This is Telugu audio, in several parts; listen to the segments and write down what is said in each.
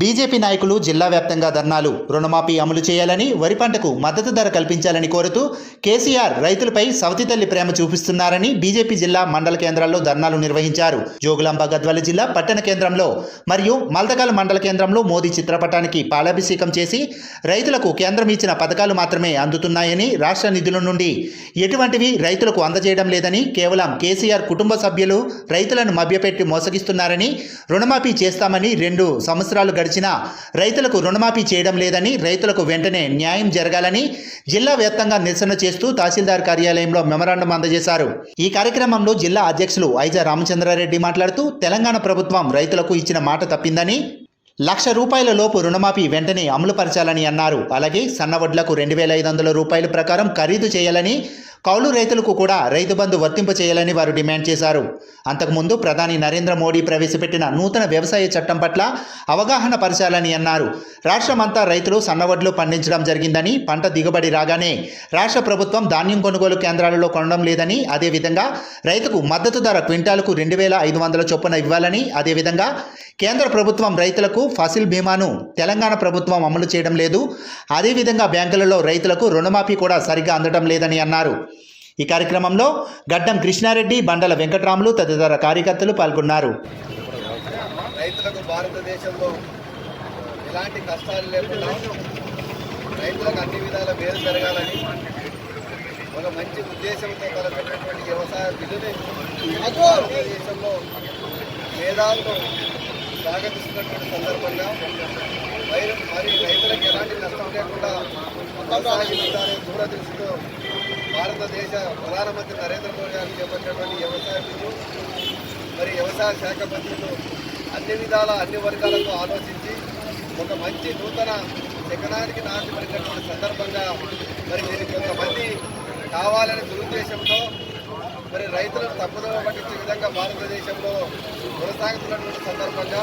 బీజేపీ నాయకులు జిల్లా వ్యాప్తంగా ధర్నాలు రుణమాఫీ అమలు చేయాలని వరి పంటకు మద్దతు ధర కల్పించాలని కోరుతూ కేసీఆర్ రైతులపై సవతి తల్లి ప్రేమ చూపిస్తున్నారని బీజేపీ జిల్లా మండల కేంద్రాల్లో ధర్నాలు నిర్వహించారు. జోగులాంబ గద్వాల జిల్లా పట్టణ కేంద్రంలో మరియు మల్దకాల మండల కేంద్రంలో మోదీ చిత్రపటానికి పాలాభిషేకం చేసి రైతులకు కేంద్రం ఇచ్చిన పథకాలు మాత్రమే అందుతున్నాయని రాష్ట్ర నిధుల నుండి ఎటువంటివి రైతులకు అందజేయడం లేదని కేవలం కేసీఆర్ కుటుంబ సభ్యులు రైతులను మభ్యపెట్టి మోసగిస్తున్నారని రుణమాఫీ చేస్తామని రెండు సంవత్సరాలు గడిచినా రైతులకు రుణమాఫీ చేయడం లేదని రైతులకు వెంటనే న్యాయం జరగాలని జిల్లా వ్యాప్తంగా నిరసన చేస్తూ తహసీల్దార్ కార్యాలయంలో మెమరాండం అందజేశారు. ఈ కార్యక్రమంలో జిల్లా అధ్యక్షులు ఐజా రామచంద్రారెడ్డి మాట్లాడుతూ తెలంగాణ ప్రభుత్వం రైతులకు ఇచ్చిన మాట తప్పిందని లక్ష రూపాయల లోపు రుణమాఫీ వెంటనే అమలుపరచాలని అన్నారు. అలాగే సన్నవడ్లకు రెండు వేల ఐదు వందల రూపాయల ప్రకారం ఖరీదు చేయాలని కౌలు రైతులకు కూడా రైతు బంధు వర్తింప చేయాలని వారు డిమాండ్ చేశారు. అంతకుముందు ప్రధాని నరేంద్ర మోడీ ప్రవేశపెట్టిన నూతన వ్యవసాయ చట్టం పట్ల అవగాహన పరచాలని అన్నారు. రాష్ట్రమంతా రైతులు సన్నవడ్లు పండించడం జరిగిందని పంట దిగుబడి రాగానే రాష్ట్ర ప్రభుత్వం ధాన్యం కొనుగోలు కేంద్రాలలో కొనడం లేదని అదేవిధంగా రైతుకు మద్దతు ధర క్వింటాలకు రెండు వేల ఐదు వందల చొప్పున ఇవ్వాలని అదేవిధంగా కేంద్ర ప్రభుత్వం రైతులకు ఫసిల్ బీమాను తెలంగాణ ప్రభుత్వం అమలు చేయడం లేదు. అదేవిధంగా బ్యాంకులలో రైతులకు రుణమాఫీ కూడా సరిగ్గా అందడం లేదని అన్నారు. ఈ కార్యక్రమంలో గడ్డం కృష్ణారెడ్డి బండల వెంకట్రాములు తదితర కార్యకర్తలు పాల్గొన్నారు. రైతులకు భారతదేశంలో ఎలాంటి కష్టాలు లేకుండా రైతులకు అన్ని విధాల మేలు జరగాలని ఒక మంచి ఉద్దేశంతో తలపెట్టినటువంటి వ్యవసాయ బిల్లుని భారతదేశంలో మేధావులు స్వాగతిస్తున్నటువంటి సందర్భంగా మరి మరి రైతులకు ఎలాంటి నష్టం లేకుండా కొనసాగించాలనే దూరదృష్టితో భారతదేశ ప్రధానమంత్రి నరేంద్ర మోడీ గారు చేపట్టినటువంటి వ్యవసాయ బిల్లు మరి వ్యవసాయ శాఖ మంత్రులు అన్ని విధాల అన్ని వర్గాలతో ఆలోచించి ఒక మంచి నూతన శకనానికి నాటి పడినటువంటి సందర్భంగా మరి దీనికి కొంతమంది కావాలనే దురుద్దేశంతో మరి రైతులను తప్పుదోవ పట్టించే విధంగా భారతదేశంలో కొనసాగుతున్నటువంటి సందర్భంగా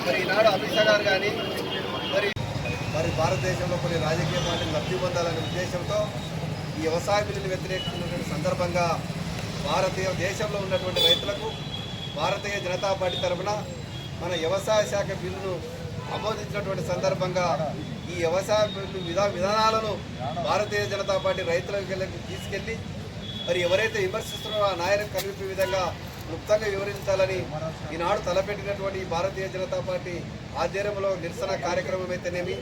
మరి ఈనాడు అమిత్ షా గారు కానీ మరి మరి భారతదేశంలో కొన్ని రాజకీయ పార్టీలు లబ్ధి పొందాలనే ఉద్దేశంతో ఈ వ్యవసాయ బిల్లుని వ్యతిరేకిస్తున్నటువంటి సందర్భంగా భారతీయ దేశంలో ఉన్నటువంటి రైతులకు భారతీయ జనతా పార్టీ తరఫున మన వ్యవసాయ శాఖ బిల్లును ఆమోదించినటువంటి సందర్భంగా ఈ వ్యవసాయ బిల్లు విధా విధానాలను భారతీయ జనతా పార్టీ రైతులకు తీసుకెళ్ళి మరి ఎవరైతే విమర్శిస్తున్నారో ఆ నాయకులకు కనిపించే విధంగా క్లుప్తంగా వివరించాలని ఈనాడు తలపెట్టినటువంటి భారతీయ జనతా పార్టీ ఆధ్వర్యంలో నిరసన కార్యక్రమం అయితేనేమి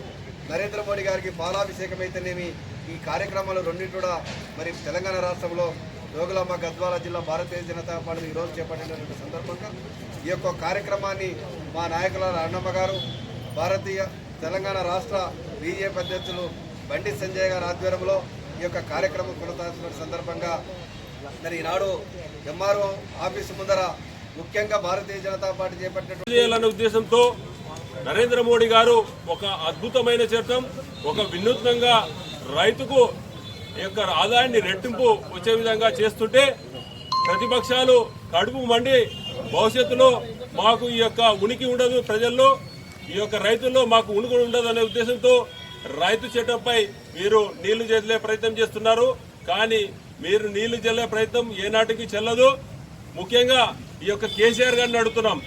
నరేంద్ర మోడీ గారికి పాలాభిషేకం అయితేనేమి ఈ కార్యక్రమాలు రెండింటి కూడా మరి తెలంగాణ రాష్ట్రంలో జోగులాంబ గద్వాల జిల్లా భారతీయ జనతా పార్టీ ఈరోజు చేపట్టినటువంటి సందర్భంగా ఈ యొక్క కార్యక్రమాన్ని మా నాయకుల అన్నమ్మ గారు భారతీయ తెలంగాణ రాష్ట్ర బీజేపీ అధ్యక్షులు బండి సంజయ్ గారి ఆధ్వర్యంలో ఈ యొక్క కార్యక్రమం కొనసాగుతున్న సందర్భంగా మరి ఈనాడు ఎంఆర్ఓ ఆఫీసు ముందర ముఖ్యంగా భారతీయ జనతా పార్టీ చేపట్టిన ఉద్దేశంతో నరేంద్ర మోడీ గారు ఒక అద్భుతమైన చట్టం ఒక వినూత్నంగా రైతుకు ఈ యొక్క ఆదాయాన్ని రెట్టింపు వచ్చే విధంగా చేస్తుంటే ప్రతిపక్షాలు కడుపు మండి భవిష్యత్తులో మాకు ఈ యొక్క ఉనికి ఉండదు ప్రజల్లో ఈ యొక్క రైతుల్లో మాకు ఉనికి ఉండదు అనే ఉద్దేశంతో రైతు చెట్టుపై మీరు నీళ్ళు చెల్లే ప్రయత్నం చేస్తున్నారు కానీ మీరు నీళ్ళు చెల్లే ప్రయత్నం ఏనాటికి చెల్లదు. ముఖ్యంగా ఈ యొక్క కేసీఆర్ గారిని అడుగుతున్నాం.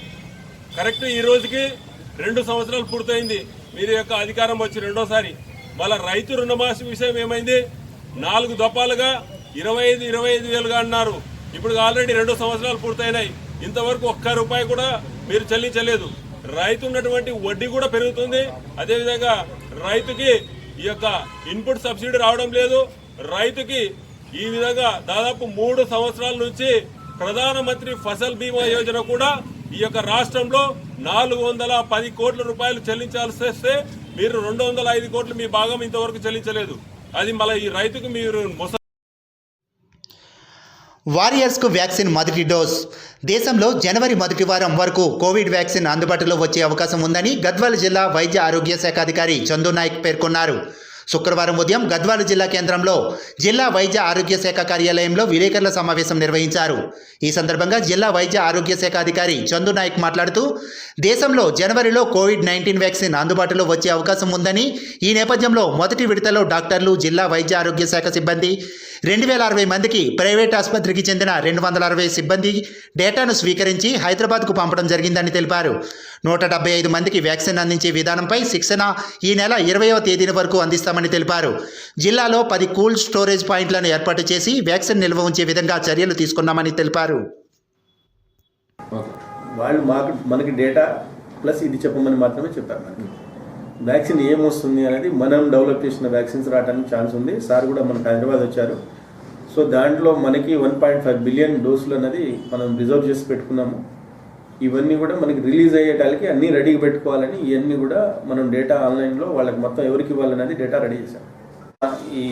కరెక్ట్ ఈ రోజుకి రెండు సంవత్సరాలు పూర్తయింది. మీరు యొక్క అధికారం వచ్చి రెండోసారి. మళ్ళా రైతు రుణమాఫీ విషయం ఏమైంది? నాలుగు దఫాలుగా ఇరవై ఐదు ఇరవై ఐదు వేలుగా అన్నారు. ఇప్పుడు ఆల్రెడీ రెండు సంవత్సరాలు పూర్తయినాయి. ఇంతవరకు ఒక్క రూపాయి కూడా మీరు చెల్లించలేదు. రైతు ఉన్నటువంటి వడ్డీ కూడా పెరుగుతుంది. అదేవిధంగా రైతుకి ఈ యొక్క ఇన్పుట్ సబ్సిడీ రావడం లేదు. రైతుకి ఈ విధంగా దాదాపు మూడు సంవత్సరాల నుంచి ప్రధానమంత్రి ఫసల్ బీమా యోజన కూడా ఈ యొక్క రాష్ట్రంలో నాలుగు వందల పది కోట్ల రూపాయలు చెల్లించాల్సి వస్తే మీరు రెండు వందల ఐదు కోట్లు మీ భాగం ఇంతవరకు చెల్లించలేదు. అది మళ్ళీ ఈ రైతుకు మీరు మొస వారియర్స్కు వ్యాక్సిన్ మొదటి డోస్. దేశంలో జనవరి మొదటి వారం వరకు కోవిడ్ వ్యాక్సిన్ అందుబాటులో వచ్చే అవకాశం ఉందని గద్వాల జిల్లా వైద్య ఆరోగ్య శాఖ అధికారి చందు నాయక్ పేర్కొన్నారు. శుక్రవారం ఉదయం గద్వాల జిల్లా కేంద్రంలో జిల్లా వైద్య ఆరోగ్య శాఖ కార్యాలయంలో విలేకరుల సమావేశం నిర్వహించారు. ఈ సందర్భంగా జిల్లా వైద్య ఆరోగ్య శాఖ అధికారి చందు నాయక్ మాట్లాడుతూ దేశంలో జనవరిలో కోవిడ్ నైన్టీన్ వ్యాక్సిన్ అందుబాటులో వచ్చే అవకాశం ఉందని ఈ నేపథ్యంలో మొదటి విడతలో డాక్టర్లు జిల్లా వైద్య ఆరోగ్య శాఖ సిబ్బంది రెండు వేల అరవై మందికి ప్రైవేట్ ఆసుపత్రికి చెందిన రెండు వందల అరవై సిబ్బంది డేటాను స్వీకరించి హైదరాబాద్కు పంపడం జరిగిందని తెలిపారు. నూట డెబ్బై ఐదు మందికి వ్యాక్సిన్ అందించే విధానంపై శిక్షణ ఈ నెల ఇరవయవ తేదీన వరకు అందిస్తామని తెలిపారు. జిల్లాలో పది కూల్ స్టోరేజ్ పాయింట్లను ఏర్పాటు చేసి వ్యాక్సిన్ నిల్వ ఉంచే విధంగా చర్యలు తీసుకున్నామని తెలిపారు. వాళ్ళు మాకు మనకి డేటా ప్లస్ ఇది చెప్పమని మాత్రమే చెప్పారు వ్యాక్సిన్ ఏమొస్తుంది అనేది మనం డెవలప్ చేసిన వ్యాక్సిన్స్ రావడానికి ఛాన్స్ ఉంది. సార్ కూడా మనకు హైదరాబాద్ వచ్చారు. సో దాంట్లో మనకి వన్ పాయింట్ ఫైవ్ బిలియన్ డోసులు అనేది మనం రిజర్వ్ చేసి పెట్టుకున్నాము. ఇవన్నీ కూడా మనకి రిలీజ్ అయ్యేటానికి అన్నీ రెడీగా పెట్టుకోవాలని ఇవన్నీ కూడా మనం డేటా ఆన్లైన్లో వాళ్ళకి మొత్తం ఎవరికి ఇవ్వాలనేది డేటా రెడీ చేశాం. ఈ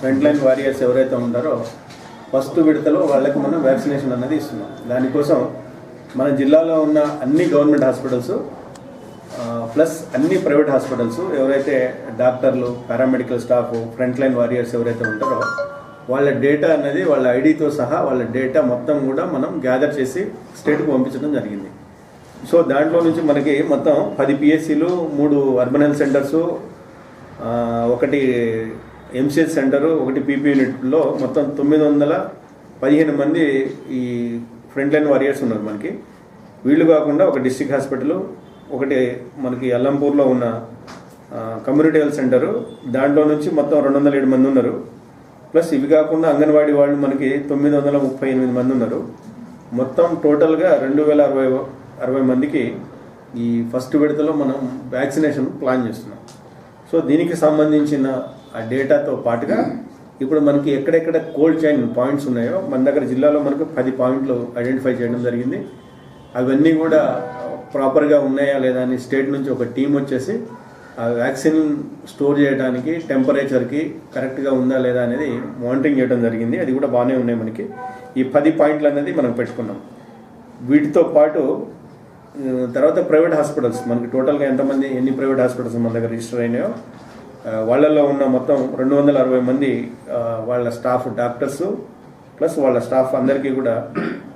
ఫ్రంట్ లైన్ వారియర్స్ ఎవరైతే ఉంటారో ఫస్ట్ విడతలో వాళ్ళకి మనం వ్యాక్సినేషన్ అనేది ఇస్తున్నాం. దానికోసం మన జిల్లాలో ఉన్న అన్ని గవర్నమెంట్ హాస్పిటల్స్ ప్లస్ అన్ని ప్రైవేట్ హాస్పిటల్స్ ఎవరైతే డాక్టర్లు paramedical staff front line warriors ఎవరైతే ఉంటారో వాళ్ళ డేటా అనేది వాళ్ళ ఐడితో సహా వాళ్ళ డేటా మొత్తం కూడా మనం గ్యాదర్ చేసి స్టేట్కి పంపించడం జరిగింది. సో దాంట్లో నుంచి మనకి మొత్తం పది పిఎస్సీలు మూడు అర్బన్ హెల్త్ సెంటర్సు ఒకటి ఎంసీహెచ్ సెంటరు ఒకటి పీపీ యూనిట్లో మొత్తం తొమ్మిది వందల పదిహేను మంది ఈ ఫ్రంట్ లైన్ వారియర్స్ ఉన్నారు మనకి. వీళ్ళు కాకుండా ఒక డిస్ట్రిక్ట్ హాస్పిటల్ ఒకటి మనకి అల్లంపూర్లో ఉన్న కమ్యూనిటీ హెల్త్ సెంటరు దాంట్లో నుంచి మొత్తం రెండు వందల ఏడు మంది ఉన్నారు. ప్లస్ ఇవి కాకుండా అంగన్వాడీ వాళ్ళు మనకి తొమ్మిది వందల ముప్పై ఎనిమిది మంది ఉన్నారు. మొత్తం టోటల్గా రెండు వేల అరవై అరవై మందికి ఈ ఫస్ట్ విడతలో మనం వ్యాక్సినేషన్ ప్లాన్ చేస్తున్నాం. సో దీనికి సంబంధించిన ఆ డేటాతో పాటుగా ఇప్పుడు మనకి ఎక్కడెక్కడ కోల్డ్ చైన్ పాయింట్స్ ఉన్నాయో మన దగ్గర జిల్లాలో మనకు పది పాయింట్లు ఐడెంటిఫై చేయడం జరిగింది. అవన్నీ కూడా ప్రాపర్గా ఉన్నాయా లేదా అని స్టేట్ నుంచి ఒక టీం వచ్చేసి ఆ వ్యాక్సిన్ స్టోర్ చేయడానికి టెంపరేచర్కి కరెక్ట్గా ఉందా లేదా అనేది మానిటరింగ్ చేయడం జరిగింది. అది కూడా బాగానే ఉన్నాయి మనకి. ఈ పది పాయింట్లు అనేది మనం పెట్టుకున్నాం. వీటితో పాటు తర్వాత ప్రైవేట్ హాస్పిటల్స్ మనకి టోటల్గా ఎంతమంది ఎన్ని ప్రైవేట్ హాస్పిటల్స్ మన దగ్గర రిజిస్టర్ అయినాయో వాళ్ళల్లో ఉన్న మొత్తం రెండు వందల అరవై మంది వాళ్ళ స్టాఫ్ డాక్టర్స్ ప్లస్ వాళ్ళ స్టాఫ్ అందరికీ కూడా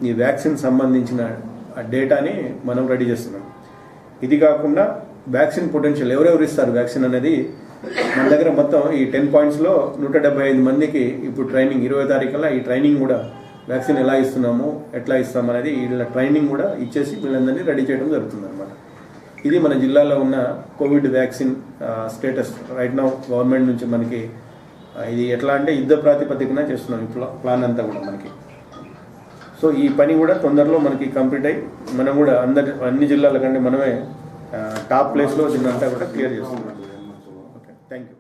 ఈ వ్యాక్సిన్ సంబంధించిన ఆ డేటాని మనం రెడీ చేస్తున్నాం. ఇది కాకుండా వ్యాక్సిన్ పొటెన్షియల్ ఎవరెవరు ఇస్తారు వ్యాక్సిన్ అనేది? మన దగ్గర మొత్తం ఈ టెన్ పాయింట్స్లో నూట డెబ్బై ఐదు మందికి ఇప్పుడు ట్రైనింగ్ ఇరవై తారీఖున ఈ ట్రైనింగ్ కూడా వ్యాక్సిన్ ఎలా ఇస్తున్నాము ఎట్లా ఇస్తాం అనేది వీళ్ళ ట్రైనింగ్ కూడా ఇచ్చేసి వీళ్ళందరినీ రెడీ చేయడం జరుగుతుంది అనమాట ఇది మన జిల్లాలో ఉన్న Covid vaccine status. Right now government నుంచి మనకి ఇది ఎట్లా అంటే యుద్ధ ప్రాతిపదికన చేస్తున్నాం ప్లా- ప్లాన్ అంతా కూడా మనకి. సో ఈ పని కూడా తొందరలో మనకి కంప్లీట్ అయ్యి మనం కూడా అందరి అన్ని జిల్లాల కంటే మనమే టాప్ ప్లేస్లో దీన్ని అంతా కూడా క్లియర్ చేస్తున్నాం. Okay thank you